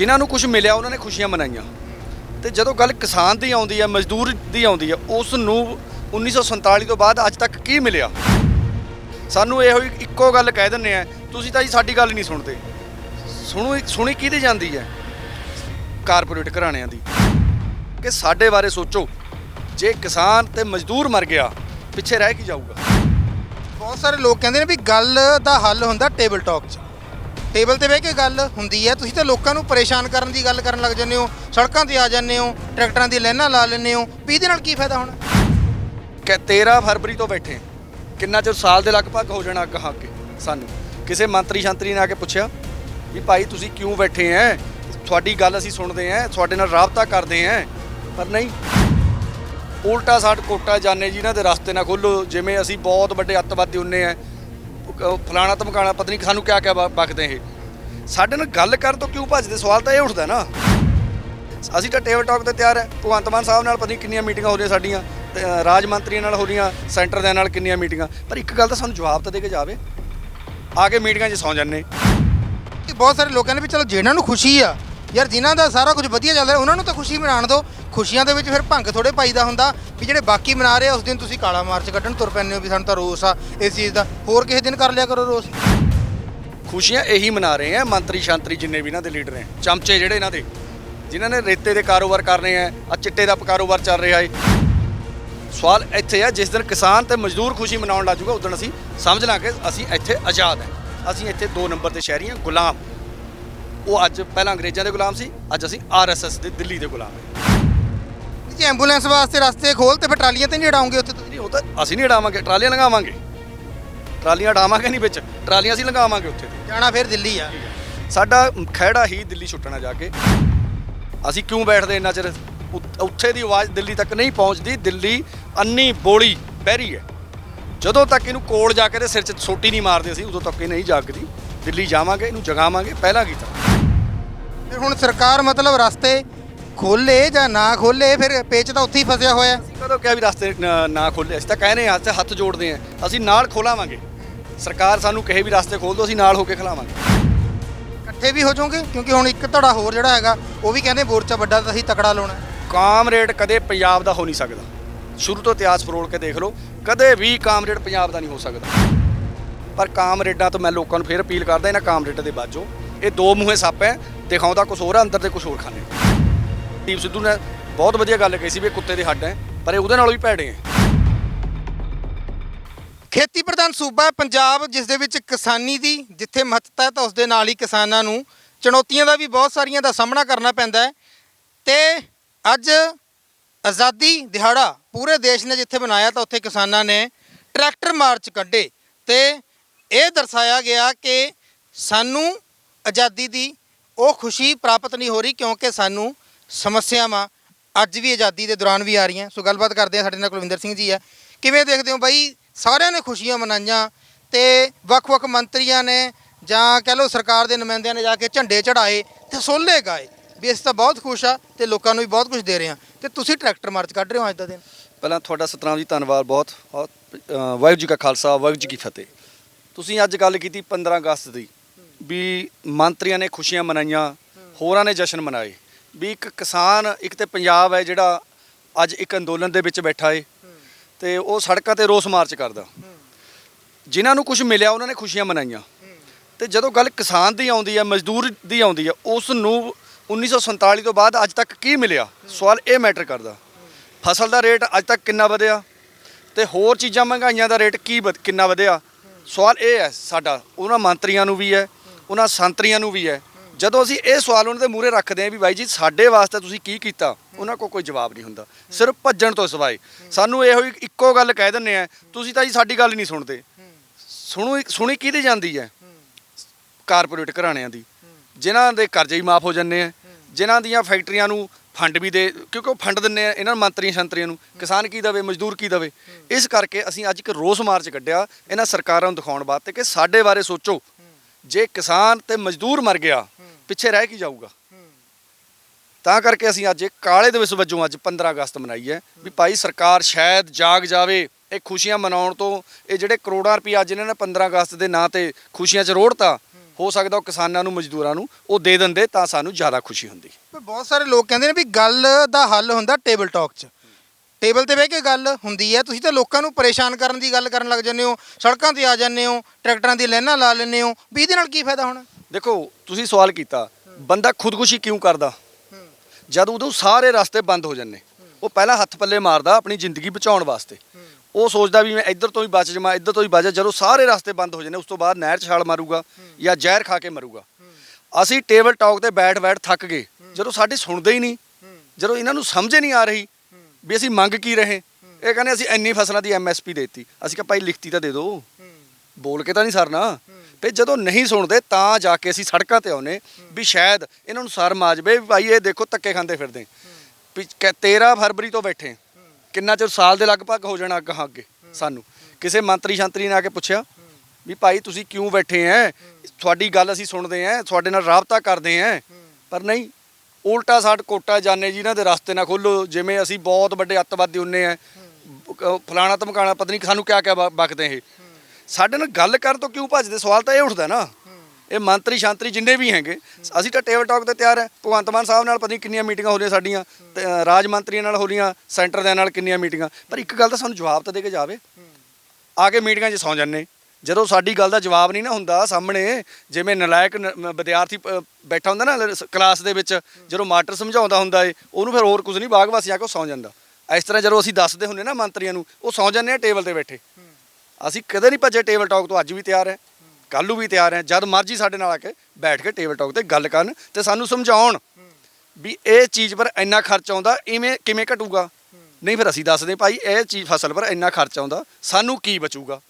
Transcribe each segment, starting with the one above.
ਜਿਨ੍ਹਾਂ ਨੂੰ ਕੁਝ ਮਿਲਿਆ, ਉਹਨਾਂ ਨੇ ਖੁਸ਼ੀਆਂ ਮਨਾਈਆਂ। ਤੇ ਜਦੋਂ ਗੱਲ ਕਿਸਾਨ ਦੀ ਆਉਂਦੀ ਹੈ, ਮਜ਼ਦੂਰ ਦੀ ਆਉਂਦੀ ਹੈ, ਉਸ ਨੂੰ 1947 ਤੋਂ ਬਾਅਦ ਅੱਜ ਤੱਕ ਕੀ ਮਿਲਿਆ? ਸਾਨੂੰ ਇਹੋ ਹੀ ਇੱਕੋ ਗੱਲ ਕਹਿ ਦਿੰਦੇ ਆ ਤੁਸੀਂ ਤਾਂ ਜੀ ਸਾਡੀ ਗੱਲ ਨਹੀਂ ਸੁਣਦੇ। ਸੁਣੂ, ਸੁਣੀ ਕਿਹਦੀ ਜਾਂਦੀ ਹੈ? ਕਾਰਪੋਰੇਟ ਘਰਾਣਿਆਂ ਦੀ। ਕਿ ਸਾਡੇ ਬਾਰੇ ਸੋਚੋ, ਜੇ ਕਿਸਾਨ ਤੇ ਮਜ਼ਦੂਰ ਮਰ ਗਿਆ, ਪਿੱਛੇ ਰਹਿ ਕੀ ਜਾਊਗਾ? ਬਹੁਤ ਸਾਰੇ ਲੋਕ ਕਹਿੰਦੇ ਨੇ ਵੀ ਗੱਲ ਦਾ ਹੱਲ ਹੁੰਦਾ ਟੇਬਲ ਟਾਕ 'ਚ। ਟੇਬਲ ਤੇ ਬਹਿ ਕੇ ਗੱਲ ਹੁੰਦੀ ਹੈ। ਤੁਸੀਂ ਤਾਂ ਲੋਕਾਂ ਨੂੰ ਪਰੇਸ਼ਾਨ ਕਰਨ ਦੀ ਗੱਲ ਕਰਨ ਲੱਗ ਜਾਂਦੇ ਹੋ, ਸੜਕਾਂ ਤੇ ਆ ਜਾਂਦੇ ਹੋ, ਟਰੈਕਟਰਾਂ ਦੀ ਲਾਈਨਾਂ ਲਾ ਲੈਂਦੇ ਹੋ। ਵੀ ਇਹਦੇ ਨਾਲ ਕੀ ਫਾਇਦਾ ਹੋਣਾ? ਕਿ 13 ਫਰਵਰੀ ਤੋਂ ਬੈਠੇ ਕਿੰਨਾ ਚਿਰ ਸਾਲ ਦੇ ਲਗਭਗ ਹੋ ਜਾਣਾ ਕਹਾ ਕੇ ਸਾਨੂੰ? ਕਿਸੇ ਮੰਤਰੀ ਸ਼ੰਤਰੀ ਨੇ ਆ ਕੇ ਪੁੱਛਿਆ ਵੀ ਭਾਈ ਤੁਸੀਂ ਕਿਉਂ ਬੈਠੇ ਐ? ਤੁਹਾਡੀ ਗੱਲ ਅਸੀਂ ਸੁਣਦੇ ਐ, ਤੁਹਾਡੇ ਨਾਲ ਰਾਬਤਾ ਕਰਦੇ ਐ। ਪਰ ਨਹੀਂ। ਉਲਟਾ ਸਾਡ ਕੋਟਾ ਜਾਣੇ ਇਹਨਾਂ ਦੇ ਰਸਤੇ ਨਾ ਖੋਲੋ, ਜਿਵੇਂ ਅਸੀਂ ਬਹੁਤ ਵੱਡੇ ਅੱਤਵਾਦੀ ਹੁੰਨੇ ਆ ਫਲਾਣਾ ਧਮਕਾਣਾ, ਪਤਾ ਨਹੀਂ ਸਾਨੂੰ ਕਿਆ ਕਿਆ ਬ- ਬਕਦੇ ਇਹ। ਸਾਡੇ ਨਾਲ ਗੱਲ ਕਰਨ ਤੋਂ ਕਿਉਂ ਭੱਜਦੇ? ਸਵਾਲ ਤਾਂ ਇਹ ਉੱਠਦਾ ਨਾ। ਅਸੀਂ ਤਾਂ ਟੇਬਲ ਟਾਕ ਤੇ ਤਿਆਰ ਹੈ ਭਗਵੰਤ ਮਾਨ ਸਾਹਿਬ ਨਾਲ ਪਤਾ ਨਹੀਂ ਕਿੰਨੀਆਂ ਮੀਟਿੰਗਾਂ ਹੋ ਰਹੀਆਂ ਸਾਡੀਆਂ ਰਾਜ ਮੰਤਰੀਆਂ ਨਾਲ ਹੋ ਰਹੀਆਂ, ਸੈਂਟਰ ਦੇ ਨਾਲ ਕਿੰਨੀਆਂ ਮੀਟਿੰਗਾਂ। ਪਰ ਇੱਕ ਗੱਲ ਤਾਂ ਸਾਨੂੰ ਜਵਾਬ ਤਾਂ ਦੇ ਕੇ ਜਾਵੇ। ਆ ਕੇ ਮੀਟਿੰਗਾਂ 'ਚ ਸੌਂ ਜਾਂਦੇ। ਬਹੁਤ ਸਾਰੇ ਲੋਕਾਂ ਨੇ ਵੀ ਚਲੋ, ਜਿਹਨਾਂ ਨੂੰ ਖੁਸ਼ੀ ਆ, ਯਾਰ ਜਿਨ੍ਹਾਂ ਦਾ ਸਾਰਾ ਕੁਝ ਵਧੀਆ ਚੱਲ ਰਿਹਾ, ਉਹਨਾਂ ਨੂੰ ਤਾਂ ਖੁਸ਼ੀ ਮਨਾਉਣ ਦਿਓ। ਖੁਸ਼ੀਆਂ ਦੇ ਵਿੱਚ ਫਿਰ ਭੰਗ ਥੋੜੇ ਪਾਈਦਾ ਹੁੰਦਾ ਵੀ ਜਿਹੜੇ ਬਾਕੀ ਮਨਾ ਰਹੇ ਆ, ਉਸ ਦਿਨ ਤੁਸੀਂ ਕਾਲਾ ਮਾਰਚ ਕੱਢਣ ਤੁਰ ਪੈਂਦੇ ਹੋ ਵੀ ਸਾਨੂੰ ਤਾਂ ਰੋਸ ਆ ਇਸ ਚੀਜ਼ ਦਾ। ਹੋਰ ਕਿਸੇ ਦਿਨ ਕਰ ਲਿਆ ਕਰੋ ਰੋਸ। ਖੁਸ਼ੀਆਂ ਇਹੀ ਮਨਾ ਰਹੇ ਆ, ਮੰਤਰੀ ਸ਼ਾਂਤਰੀ ਜਿੰਨੇ ਵੀ ਇਹਨਾਂ ਦੇ ਲੀਡਰ ਨੇ, ਚਮਚੇ ਜਿਹੜੇ ਇਹਨਾਂ ਦੇ, ਜਿਨ੍ਹਾਂ ਨੇ ਰੇਤੇ ਦੇ ਕਾਰੋਬਾਰ ਕਰਨੇ ਆ ਆ ਚਿੱਟੇ ਦਾ ਕਾਰੋਬਾਰ ਚੱਲ ਰਿਹਾ ਏ। ਸਵਾਲ ਇੱਥੇ ਆ, ਜਿਸ ਦਿਨ ਕਿਸਾਨ ਤੇ ਮਜ਼ਦੂਰ ਖੁਸ਼ੀ ਮਨਾਉਣ ਲੱਗ ਜੂਗਾ ਉਦੋਂ ਅਸੀਂ ਸਮਝ ਲਾਂਗੇ ਅਸੀਂ ਇੱਥੇ ਆਜ਼ਾਦ ਹੈ ਅਸੀਂ ਇੱਥੇ ਦੋ ਨੰਬਰ ਤੇ ਸ਼ਹਿਰੀ ਹਾਂ ਗੁਲਾਮ। ਉਹ ਅੱਜ ਪਹਿਲਾਂ ਅੰਗਰੇਜ਼ਾਂ ਦੇ ਗੁਲਾਮ ਸੀ, ਅੱਜ ਅਸੀਂ ਆਰਐਸਐਸ ਦੇ ਦਿੱਲੀ ਦੇ ਗੁਲਾਮ ਹਾਂ ਜੇ ਐਂਬੂਲੈਂਸ ਵਾਸਤੇ ਰਸਤੇ ਖੋਲ ਤੇ ਫਿਰ ਟਰਾਲੀਆਂ ਤੇ ਨਹੀਂ ਉਡਾਉਂਗੇ ਉੱਥੇ ਤੁਸੀਂ? ਨਹੀਂ ਉਹ ਤਾਂ ਅਸੀਂ ਨਹੀਂ ਉਡਾਵਾਂਗੇ ਟਰਾਲੀਆਂ ਲੰਘਾਵਾਂਗੇ। ਟਰਾਲੀਆਂ ਉਡਾਵਾਂਗੇ ਨਹੀਂ ਵਿੱਚ ਟਰਾਲੀਆਂ ਅਸੀਂ ਲੰਘਾਵਾਂਗੇ ਉੱਥੇ। ਜਾਣਾ ਫਿਰ ਦਿੱਲੀ ਆ। ਸਾਡਾ ਖਹਿੜਾ ਹੀ ਦਿੱਲੀ ਛੁੱਟਣਾ ਜਾ ਕੇ। ਅਸੀਂ ਕਿਉਂ ਬੈਠਦੇ ਇੰਨਾ ਚਿਰ? ਉੱਥੇ ਦੀ ਆਵਾਜ਼ ਦਿੱਲੀ ਤੱਕ ਨਹੀਂ ਪਹੁੰਚਦੀ। ਦਿੱਲੀ ਅੰਨੀ ਬੋਲੀ ਬਹਿਰੀ ਹੈ। ਜਦੋਂ ਤੱਕ ਇਹਨੂੰ ਕੋਲ ਜਾ ਕੇ ਤੇ ਸਿਰ 'ਚ ਸੋਟੀ ਨਹੀਂ ਮਾਰਦੇ ਅਸੀਂ ਉਦੋਂ ਤੱਕ ਇਹ ਨਹੀਂ ਜਾਗਦੀ। ਦਿੱਲੀ ਜਾਵਾਂਗੇ ਇਹਨੂੰ ਜਗਾਵਾਂਗੇ ਪਹਿਲਾਂ ਕੀਤਾ ਫਿਰ ਹੁਣ ਸਰਕਾਰ ਮਤਲਬ ਰਸਤੇ ਖੋਲੇ ਜਾਂ ਨਾ ਖੋਲੇ ਫਿਰ ਪੇਚ ਤਾਂ ਉੱਥੇ ਹੀ ਫਸਿਆ ਹੋਇਆ। ਹੈ। ਅਸੀਂ ਕਦੋਂ ਕਿਹਾ ਵੀ ਰਸਤੇ ਨ- ਨਾ ਖੋਲੇ? ਅਸੀਂ ਤਾਂ ਕਹਿੰਦੇ ਹਾਂ ਤੇ ਹੱਥ ਜੋੜਦੇ ਹਾਂ। ਅਸੀਂ ਨਾਲ ਖੋਲਾਵਾਂਗੇ। ਸਰਕਾਰ ਸਾਨੂੰ ਕਹੇ ਵੀ ਰਸਤੇ ਖੋਲ ਦਿਓ ਅਸੀਂ ਨਾਲ ਹੋ ਕੇ ਖਿਲਾਵਾਂਗੇ। ਇਕੱਠੇ ਵੀ ਹੋ ਜਾਓਗੇ? ਕਿਉਂਕਿ ਹੁਣ ਇੱਕ ਧੜਾ ਹੋਰ ਜਿਹੜਾ ਹੈਗਾ ਉਹ ਵੀ ਕਹਿੰਦੇ ਮੋਰਚਾ ਵੱਡਾ ਤਾਂ ਅਸੀਂ ਤਕੜਾ ਲਾਉਣਾ। ਹੈ। ਕਾਮਰੇਡ ਕਦੇ ਪੰਜਾਬ ਦਾ ਹੋ ਨਹੀਂ ਸਕਦਾ। ਸ਼ੁਰੂ ਤੋਂ ਇਤਿਹਾਸ ਫਰੋਲ ਕੇ ਦੇਖ ਲਓ ਕਦੇ ਵੀ ਕਾਮਰੇਡ ਪੰਜਾਬ ਦਾ ਨਹੀਂ ਹੋ ਸਕਦਾ। ਪਰ ਕਾਮਰੇਡਾਂ ਤੋਂ ਮੈਂ ਲੋਕਾਂ ਨੂੰ ਫੇਰ ਅਪੀਲ ਕਰਦਾ ਇਹਨਾਂ ਕਾਮਰੇਡਾਂ ਦੇ ਬਾਝੋ ਇਹ ਦੋ ਮੂੰਹੇ ਸੱਪ ਹੈ ਦਿਖਾਉਂਦਾ ਕੁਝ ਹੋਰ ਹੈ ਅੰਦਰ ਤੇ ਕੁਝ ਹੋਰ ਖਾਣੇ। ਦੀਪ ਸਿੱਧੂ ਨੇ ਬਹੁਤ ਵਧੀਆ ਗੱਲ ਕਹੀ ਸੀ ਵੀ ਇਹ ਕੁੱਤੇ ਦੇ ਹੱਡ ਹੈ, ਪਰ ਇਹ ਉਹਦੇ ਨਾਲੋਂ ਵੀ ਭੈੜੇ ਹੈ। ਖੇਤੀ ਪ੍ਰਧਾਨ ਸੂਬਾ ਹੈ ਪੰਜਾਬ, ਜਿਸ ਦੇ ਵਿੱਚ ਕਿਸਾਨੀ ਦੀ ਜਿੱਥੇ ਮਹੱਤਤਾ ਹੈ ਤਾਂ ਉਸ ਦੇ ਨਾਲ ਹੀ ਕਿਸਾਨਾਂ ਨੂੰ ਚੁਣੌਤੀਆਂ ਦਾ ਵੀ ਬਹੁਤ ਸਾਰੀਆਂ ਦਾ ਸਾਹਮਣਾ ਕਰਨਾ ਪੈਂਦਾ ਹੈ। ਤੇ ਅੱਜ ਆਜ਼ਾਦੀ ਦਿਹਾੜਾ ਪੂਰੇ ਦੇਸ਼ ਨੇ ਜਿੱਥੇ ਮਨਾਇਆ ਤਾਂ ਉੱਥੇ ਕਿਸਾਨਾਂ ਨੇ ਟਰੈਕਟਰ ਮਾਰਚ ਕੱਢੇ ਤੇ ਇਹ ਦਰਸਾਇਆ ਗਿਆ ਕਿ ਸਾਨੂੰ ਆਜ਼ਾਦੀ ਦੀ ਉਹ ਖੁਸ਼ੀ ਪ੍ਰਾਪਤ ਨਹੀਂ ਹੋ ਰਹੀ ਕਿਉਂਕਿ ਸਾਨੂੰ ਸਮੱਸਿਆਵਾਂ ਅੱਜ ਵੀ ਆਜ਼ਾਦੀ ਦੇ ਦੌਰਾਨ ਵੀ ਆ ਰਹੀਆਂ। ਸੋ ਗੱਲਬਾਤ ਕਰਦੇ ਹਾਂ ਸਾਡੇ ਨਾਲ ਕੁਲਵਿੰਦਰ ਸਿੰਘ ਜੀ ਹੈ। ਕਿਵੇਂ ਦੇਖਦੇ ਹੋ ਬਾਈ? ਸਾਰਿਆਂ ਨੇ ਖੁਸ਼ੀਆਂ ਮਨਾਈਆਂ ਤੇ ਵੱਖ-ਵੱਖ ਮੰਤਰੀਆਂ ਨੇ ਜਾਂ ਕਹਿ ਲਓ ਸਰਕਾਰ ਦੇ ਨੁਮਾਇੰਦਿਆਂ ਨੇ ਜਾ ਕੇ ਝੰਡੇ ਚੜਾਏ ਤੇ ਸੋਲੇ ਗਾਏ ਵੀ ਅਸੀਂ ਤਾਂ ਬਹੁਤ ਖੁਸ਼ ਆ ਤੇ ਲੋਕਾਂ ਨੂੰ ਵੀ ਬਹੁਤ ਕੁਝ ਦੇ ਰਹੇ ਹਾਂ। ਤੇ ਤੁਸੀਂ ਟਰੈਕਟਰ ਮਾਰਚ ਕੱਢ ਰਹੇ ਹੋ ਅੱਜ ਦਾ ਦਿਨ? ਪਹਿਲਾਂ ਤੁਹਾਡਾ ਸਤਨਾਮ ਜੀ, ਧੰਨਵਾਦ ਬਹੁਤ ਵਾਹਿਗੁਰੂ ਜੀ ਕਾ ਖਾਲਸਾ, ਵਾਹਿਗੁਰੂ ਜੀ ਕੀ ਫਤਿਹ। ਤੁਸੀਂ ਅੱਜ ਗੱਲ ਕੀਤੀ 15 ਅਗਸਤ ਦੀ ਵੀ ਮੰਤਰੀਆਂ ਨੇ ਖੁਸ਼ੀਆਂ ਮਨਾਈਆਂ, ਹੋਰਾਂ ਨੇ ਜਸ਼ਨ ਮਨਾਏ। ਵੀ ਇੱਕ ਕਿਸਾਨ, ਇੱਕ ਤੇ ਪੰਜਾਬ ਹੈ ਜਿਹੜਾ ਅੱਜ ਇੱਕ ਅੰਦੋਲਨ ਦੇ ਵਿੱਚ ਬੈਠਾ ਏ ਤੇ ਉਹ ਸੜਕਾਂ ਤੇ ਰੋਸ ਮਾਰਚ ਕਰਦਾ। ਜਿਨ੍ਹਾਂ ਨੂੰ ਕੁਝ ਮਿਲਿਆ, ਉਹਨਾਂ ਨੇ ਖੁਸ਼ੀਆਂ ਮਨਾਈਆਂ। ਤੇ ਜਦੋਂ ਗੱਲ ਕਿਸਾਨ ਦੀ ਆਉਂਦੀ ਹੈ, ਮਜ਼ਦੂਰ ਦੀ ਆਉਂਦੀ ਹੈ, ਉਸ ਨੂੰ 1947 ਤੋਂ ਬਾਅਦ ਅੱਜ ਤੱਕ ਕੀ ਮਿਲਿਆ? ਸਵਾਲ ਇਹ ਮੈਟਰ ਕਰਦਾ। ਫਸਲ ਦਾ ਰੇਟ ਅੱਜ ਤੱਕ ਕਿੰਨਾ ਵਧਿਆ? ਤੇ ਹੋਰ ਚੀਜ਼ਾਂ ਮਹਿੰਗਾਈਆਂ ਦਾ ਰੇਟ ਕੀ ਵਧ- ਕਿੰਨਾ ਵਧਿਆ? ਸਵਾਲ ਇਹ ਹੈ ਸਾਡਾ। ਉਹਨਾਂ ਮੰਤਰੀਆਂ ਨੂੰ ਵੀ ਹੈ, ਉਹਨਾਂ ਸੰਤਰੀਆਂ ਨੂੰ ਵੀ ਹੈ। ਜਦੋਂ ਅਸੀਂ ਇਹ ਸਵਾਲ ਉਹਨਾਂ ਦੇ ਮੂਹਰੇ ਰੱਖਦੇ ਹਾਂ ਵੀ ਬਾਈ ਜੀ, ਸਾਡੇ ਵਾਸਤੇ ਤੁਸੀਂ ਕੀ ਕੀਤਾ? ਉਹਨਾਂ ਕੋਲ ਕੋਈ ਜਵਾਬ ਨਹੀਂ ਹੁੰਦਾ। ਸਿਰਫ ਭੱਜਣ ਤੋਂ ਸਿਵਾਏ। ਸਾਨੂੰ ਇਹੋ ਹੀ ਇੱਕੋ ਗੱਲ ਕਹਿ ਦਿੰਦੇ ਆ ਤੁਸੀਂ ਤਾਂ ਜੀ ਸਾਡੀ ਗੱਲ ਨਹੀਂ ਸੁਣਦੇ। ਸੁਣੂ, ਸੁਣੀ ਕਿਹਦੀ ਜਾਂਦੀ ਹੈ? ਕਾਰਪੋਰੇਟ ਘਰਾਣਿਆਂ ਦੀ। ਜਿਨ੍ਹਾਂ ਦੇ ਕਰਜ਼ੇ ਹੀ ਮਾਫ ਹੋ ਜਾਂਦੇ ਆ। ਜਿਨ੍ਹਾਂ ਦੀਆਂ ਫੈਕਟਰੀਆਂ ਨੂੰ ਫੰਡ ਵੀ ਦੇ, ਕਿਉਂਕਿ ਉਹ ਫੰਡ ਦਿੰਦੇ ਆ ਇਹਨਾਂ ਮੰਤਰੀਆਂ ਸ਼ੰਤਰੀਆਂ ਨੂੰ। ਕਿਸਾਨ ਕੀ ਦਵੇ, ਮਜ਼ਦੂਰ ਕੀ ਦਵੇ? ਇਸ ਕਰਕੇ ਅਸੀਂ ਅੱਜ ਇੱਕ ਰੋਸ ਮਾਰਚ ਕੱਢਿਆ। ਇਹਨਾਂ ਸਰਕਾਰਾਂ ਨੂੰ ਦਿਖਾਉਣ ਵਾਸਤੇ ਕਿ ਸਾਡੇ ਬਾਰੇ ਸੋਚੋ। ਜੇ ਕਿਸਾਨ ਤੇ ਮਜ਼ਦੂਰ ਮਰ ਗਿਆ ਪਿੱਛੇ ਰਹਿ ਕੀ ਜਾਊਗਾ? ਤਾਂ ਕਰਕੇ ਅਸੀਂ ਅੱਜ ਕਾਲੇ ਦਿਵਸ ਵਜੋਂ ਅੱਜ 15 ਅਗਸਤ ਮਨਾਈ ਹੈ ਵੀ ਭਾਈ ਸਰਕਾਰ ਸ਼ਾਇਦ ਜਾਗ ਜਾਵੇ ਇਹ ਖੁਸ਼ੀਆਂ ਮਨਾਉਣ ਤੋਂ ਇਹ ਜਿਹੜੇ ਕਰੋੜਾਂ ਰੁਪਏ ਅੱਜ ਇਹਨਾਂ ਨੇ 15 ਅਗਸਤ ਦੇ ਨਾਂ ਤੇ ਖੁਸ਼ੀਆਂ 'ਚ ਰੋੜਤਾ ਹੋ। ਸਕਦਾ ਉਹ ਕਿਸਾਨਾਂ ਨੂੰ ਮਜ਼ਦੂਰਾਂ ਨੂੰ ਉਹ ਦੇ ਦਿੰਦੇ ਤਾਂ ਸਾਨੂੰ ਜ਼ਿਆਦਾ ਖੁਸ਼ੀ ਹੁੰਦੀ। ਬਹੁਤ ਸਾਰੇ ਲੋਕ ਕਹਿੰਦੇ ਨੇ ਵੀ ਗੱਲ ਦਾ ਹੱਲ ਹੁੰਦਾ ਟੇਬਲ ਟਾਕ 'ਚ। ਟੇਬਲ ਤੇ ਬਹਿ ਕੇ ਗੱਲ ਹੁੰਦੀ ਹੈ ਤੁਸੀਂ ਤਾਂ ਲੋਕਾਂ ਨੂੰ ਪਰੇਸ਼ਾਨ ਕਰਨ ਦੀ ਗੱਲ ਕਰਨ ਲੱਗ ਜਾਂਦੇ ਹੋ ਸੜਕਾਂ ਤੇ ਆ ਜਾਂਦੇ ਹੋ ਟਰੈਕਟਰਾਂ ਦੀ ਲਾਈਨਾਂ ਲਾ ਲੈਂਦੇ ਹੋ ਵੀ ਇਹਦੇ ਨਾਲ ਕੀ ਫਾਇਦਾ ਹੋਣਾ? ਦੇਖੋ, ਤੁਸੀਂ ਸਵਾਲ ਕੀਤਾ, ਬੰਦਾ ਖੁਦਕੁਸ਼ੀ ਕਿਉਂ ਕਰਦਾ? ਜਦ ਉਦੋਂ ਸਾਰੇ ਰਸਤੇ ਬੰਦ ਹੋ ਜਾਂਦੇ, ਉਹ ਪਹਿਲਾਂ ਹੱਥ ਪੱਲੇ ਮਾਰਦਾ ਆਪਣੀ ਜ਼ਿੰਦਗੀ ਬਚਾਉਣ ਵਾਸਤੇ। ਉਹ ਸੋਚਦਾ ਵੀ ਮੈਂ ਇੱਧਰ ਤੋਂ ਹੀ ਬਚ ਜਾਵਾਂ, ਇੱਧਰ ਤੋਂ ਹੀ ਬਚ ਜਾ ਜਦੋਂ ਸਾਰੇ ਰਸਤੇ ਬੰਦ ਹੋ ਜਾਂਦੇ, ਉਸ ਤੋਂ ਬਾਅਦ ਨਹਿਰ 'ਚ ਛਾਲ ਮਾਰੂਗਾ ਜਾਂ ਜ਼ਹਿਰ ਖਾ ਕੇ ਮਰੂਗਾ। ਅਸੀਂ ਟੇਬਲ ਟਾਕ ਤੇ ਬੈਠ ਬੈਠ ਥੱਕ ਗਏ, ਜਦੋਂ ਸਾਡੀ ਸੁਣਦੇ ਹੀ ਨਹੀਂ, ਜਦੋਂ ਇਹਨਾਂ ਨੂੰ ਸਮਝ ਨਹੀਂ ਆ ਰਹੀ ਵੀ ਅਸੀਂ ਮੰਗ ਕੀ ਰਹੇ। ਇਹ ਕਹਿੰਦੇ ਅਸੀਂ ਇੰਨੀ ਫਸਲਾਂ ਦੀ ਐਮਐਸਪੀ ਦੇਤੀ, ਅਸੀਂ ਕਿਹਾ ਭਾਈ ਲਿਖਤੀ ਤਾਂ ਦੇ ਦਿਓ। ਬੋਲ ਕੇ ਤਾਂ ਨਹੀਂ ਸਰਨਾ। ਤੇ ਜਦੋਂ ਨਹੀਂ ਸੁਣਦੇ ਤਾਂ ਜਾ ਕੇ ਅਸੀਂ ਸੜਕਾਂ ਤੇ ਆਉਨੇ ਵੀ ਸ਼ਾਇਦ ਇਹਨਾਂ ਨੂੰ ਸ਼ਰਮ ਆ ਜਾਵੇ ਵੀ ਭਾਈ ਇਹ ਦੇਖੋ ਧੱਕੇ ਖਾਂਦੇ ਫਿਰਦੇ। ਵੀ ਕ- 13 ਫਰਵਰੀ ਤੋਂ ਬੈਠੇ। ਕਿੰਨਾ ਚਿਰ ਸਾਲ ਦੇ ਲਗਭਗ ਹੋ ਜਾਣਾ ਅੱਗੇ ਅੱਗੇ ਸਾਨੂੰ। ਕਿਸੇ ਮੰਤਰੀ ਸ਼ੰਤਰੀ ਨੇ ਆ ਕੇ ਪੁੱਛਿਆ ਵੀ ਭਾਈ ਤੁਸੀਂ ਕਿਉਂ ਬੈਠੇ ਐ? ਤੁਹਾਡੀ ਗੱਲ ਅਸੀਂ ਸੁਣਦੇ ਐ ਤੁਹਾਡੇ ਨਾਲ ਰਾਬਤਾ ਕਰਦੇ ਐ। ਪਰ ਨਹੀਂ ਉਲਟਾ ਸਾਡ ਕੋਟਾ ਜਾਣੇ ਜਿਨ੍ਹਾਂ ਦੇ ਰਸਤੇ ਨਾ ਖੋਲੋ। ਜਿਵੇਂ ਅਸੀਂ ਬਹੁਤ ਵੱਡੇ ਅੱਤਵਾਦੀ ਹੁੰਨੇ ਆ ਫਲਾਣਾ ਧਮਕਾਣਾ ਪਤਾ ਨਹੀਂ ਸਾਨੂੰ ਕਿਆ ਕਿਆ ਬਕਦੇ ਇਹ। ਸਾਡੇ ਨਾਲ ਗੱਲ ਕਰਨ ਤੋਂ ਕਿਉਂ ਭੱਜਦੇ? ਸਵਾਲ ਤਾਂ ਇਹ ਉੱਠਦਾ ਨਾ। ਇਹ ਮੰਤਰੀ ਸ਼ਾਂਤਰੀ ਜਿੰਨੇ ਵੀ ਹੈਗੇ ਅਸੀਂ ਤਾਂ ਟੇਬਲ ਟਾਕ ਤੇ ਤਿਆਰ ਹੈ ਭਗਵੰਤ ਮਾਨ ਸਾਹਿਬ ਨਾਲ ਪਤਾ ਨਹੀਂ ਕਿੰਨੀਆਂ ਮੀਟਿੰਗਾਂ ਹੋ ਰਹੀਆਂ ਸਾਡੀਆਂ ਤੇ, ਰਾਜ ਮੰਤਰੀਆਂ ਨਾਲ ਹੋ ਰਹੀਆਂ ਸੈਂਟਰ ਦੇ ਨਾਲ ਕਿੰਨੀਆਂ ਮੀਟਿੰਗਾਂ। ਪਰ ਇੱਕ ਗੱਲ ਤਾਂ ਸਾਨੂੰ ਜਵਾਬ ਤਾਂ ਦੇ ਕੇ ਜਾਵੇ। ਆ ਕੇ ਮੀਟਿੰਗਾਂ 'ਚ ਸੌਂ ਜਾਂਦੇ। ਜਦੋਂ ਸਾਡੀ ਗੱਲ ਦਾ ਜਵਾਬ ਨਹੀਂ ਨਾ ਹੁੰਦਾ ਸਾਹਮਣੇ ਜਿਵੇਂ ਨਲਾਇਕ ਨ- ਵਿਦਿਆਰਥੀ ਬੈਠਾ ਹੁੰਦਾ ਨਾ ਕਲਾਸ ਦੇ ਵਿੱਚ ਜਦੋਂ ਮਾਸਟਰ ਸਮਝਾਉਂਦਾ ਹੁੰਦਾ ਏ ਉਹਨੂੰ ਫਿਰ ਹੋਰ ਕੁਝ ਨਹੀਂ ਬਾਗਵਾਸੀ ਆ ਕੇ ਉਹ ਸੌਂ ਜਾਂਦਾ। ਇਸ ਤਰ੍ਹਾਂ ਜਦੋਂ ਅਸੀਂ ਦੱਸਦੇ ਹੁੰਦੇ ਨਾ ਮੰਤਰੀਆਂ ਨੂੰ ਉਹ ਸੌਂ ਜਾਂਦੇ ਆ ਟੇਬਲ ਤੇ ਬੈਠੇ। ਅਸੀਂ ਕਦੇ ਨਹੀਂ ਭੱਜੇ ਟੇਬਲ ਟਾਕ ਤੋਂ, ਅੱਜ ਵੀ ਤਿਆਰ ਹੈ, ਕੱਲ੍ਹ ਨੂੰ ਵੀ ਤਿਆਰ ਹੈ, ਜਦ ਮਰਜ਼ੀ ਸਾਡੇ ਨਾਲ ਆ ਕੇ ਬੈਠ ਕੇ ਟੇਬਲ ਟਾਕ ਤੇ ਗੱਲ ਕਰਨ ਤੇ ਸਾਨੂੰ ਸਮਝਾਉਣ ਵੀ ਇਹ ਚੀਜ਼ ਪਰ ਇੰਨਾ ਖਰਚ ਆਉਂਦਾ, ਇਵੇਂ ਕਿਵੇਂ ਘਟੂਗਾ? ਨਹੀਂ ਫਿਰ ਅਸੀਂ ਦੱਸਦੇ ਭਾਈ, ਇਹ ਚੀਜ਼ ਫਸਲ ਪਰ ਇੰਨਾ ਖਰਚ ਆਉਂਦਾ, ਸਾਨੂੰ ਕੀ ਬਚੂਗਾ?